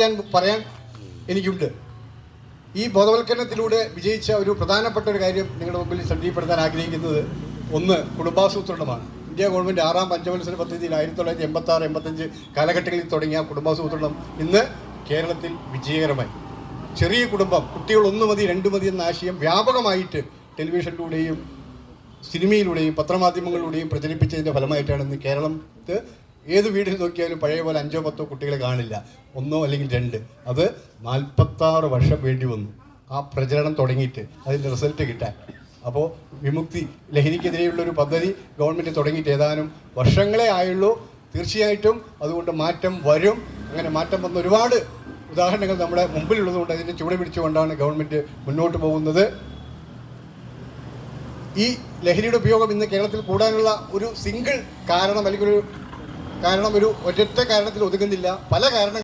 ഞാൻ പറയാൻ എനിക്കുണ്ട്. ഈ ബോധവൽക്കരണത്തിലൂടെ വിജയിച്ച ഒരു പ്രധാനപ്പെട്ട ഒരു കാര്യം നിങ്ങളുടെ മുമ്പിൽ ശ്രദ്ധീപ്പെടുത്താൻ ആഗ്രഹിക്കുന്നത് ഒന്ന് കുടുംബാസൂത്രണമാണ്. ഇന്ത്യ ഗവൺമെന്റ് ആറാം പഞ്ചവത്സര പദ്ധതിയിൽ ആയിരത്തി തൊള്ളായിരത്തി എൺപത്തി ആറ് എൺപത്തഞ്ച് കാലഘട്ടങ്ങളിൽ തുടങ്ങിയ കുടുംബാസൂത്രണം ഇന്ന് കേരളത്തിൽ വിജയകരമായി. ചെറിയ കുടുംബം കുട്ടികൾ ഒന്ന് മതി രണ്ട് മതി എന്ന ആശയം വ്യാപകമായിട്ട് ടെലിവിഷനിലൂടെയും സിനിമയിലൂടെയും പത്രമാധ്യമങ്ങളിലൂടെയും പ്രചരിപ്പിച്ചതിന്റെ ഫലമായിട്ടാണ് ഇന്ന് കേരളത്ത് ഏത് വീട്ടിൽ നോക്കിയാലും പഴയ പോലെ അഞ്ചോ പത്തോ കുട്ടികളെ കാണില്ല. ഒന്നോ അല്ലെങ്കിൽ രണ്ട്. അത് നാൽപ്പത്താറ് വർഷം വേണ്ടി വന്നു. ആ പ്രചരണം തുടങ്ങിയിട്ട് അതിന്റെ റിസൾട്ട് കിട്ടാൻ. അപ്പോൾ വിമുക്തി ലഹരിക്കെതിരെയുള്ള ഒരു പദ്ധതി ഗവൺമെന്റ് തുടങ്ങിയിട്ട് ഏതാനും വർഷങ്ങളെ ആയുള്ളൂ. തീർച്ചയായിട്ടും അതുകൊണ്ട് മാറ്റം വരും. അങ്ങനെ മാറ്റം വന്ന ഒരുപാട് ഉദാഹരണങ്ങൾ നമ്മുടെ മുമ്പിലുള്ളതുകൊണ്ട് അതിന്റെ ചുവട് പിടിച്ചുകൊണ്ടാണ് ഗവൺമെന്റ് മുന്നോട്ട് പോകുന്നത്. ഈ ലഹരിയുടെ ഉപയോഗം ഇന്ന് കേരളത്തിൽ കൂടാനുള്ള ഒരു സിംഗിൾ കാരണം അല്ലെങ്കിൽ ഒരു കാരണം ഒരു ഒറ്റ കാരണത്തിൽ ഒതുങ്ങുന്നില്ല. പല കാരണം